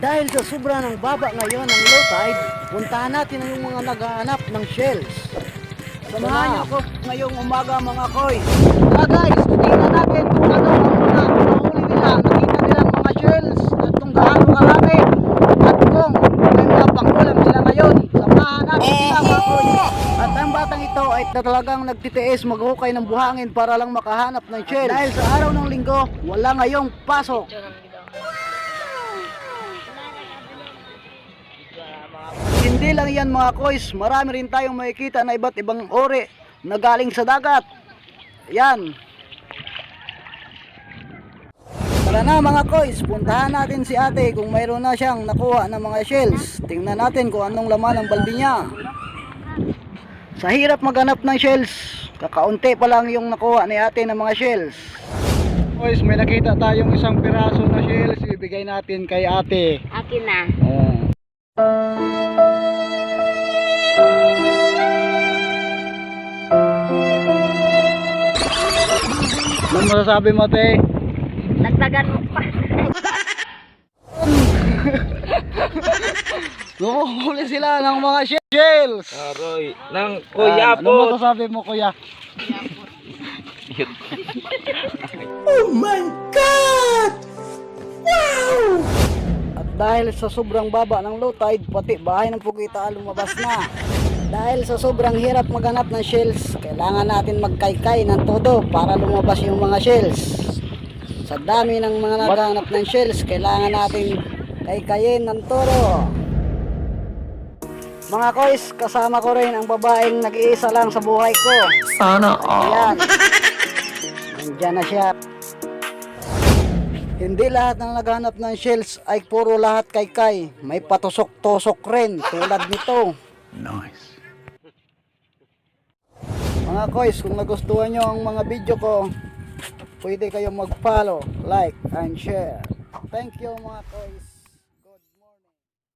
At dahil sa sobra ng baba ngayon ng low tide, puntahan natin yung mga naghahanap ng shells. Samahan niyo ako ngayong umaga mga koy. Tara guys, tingnan natin kung ano ang mga nahuli nila. Nakita nilang mga shells at kung gaano karami. At kung mga pangulam sila ngayon. Samahan natin sila mga koy. At ang batang ito ay talagang nagtitiis maghukay ng buhangin para lang makahanap ng shells. Dahil sa araw ng linggo, wala ngayong pasok. Hindi lang yan mga koys, marami rin tayong makikita na iba't ibang ori na galing sa dagat. Yan. Tara na mga koys, puntahan natin si ate kung mayroon na siyang nakuha ng mga shells. Tingnan natin kung anong laman ng balde niya. Sa hirap maghanap ng shells, kakaunti pa lang yung nakuha ni ate ng mga shells. Koys, may nakita tayong isang piraso na shells, ibigay natin kay ate. Akin na. Oh. Anong masasabi mo, te? Dagdagan mo pa. Numuhuli sila ng mga shells. Aroy, ng kuya Ano po. masasabi mo, kuya? At dahil sa sobrang baba ng low tide, pati bahay ng Pugita lumabas na. Dahil sa sobrang hirap maghanap ng shells, kailangan natin magkaykay ng todo para lumabas yung mga shells. Sa dami ng mga naghahanap ng shells, kailangan natin kaykayin ng toro. Mga kois, kasama ko rin ang babaeng nag-iisa lang sa buhay ko. Sana Ayan. Nandiyan na siya. Hindi lahat ng naghanap ng shells ay puro lahat kay kay. May patusok-tusok rin tulad nito. Nice. Mga kois, kung nagustuhan nyo ang mga video ko, pwede kayong mag-follow, like, and share. Thank you mga kois.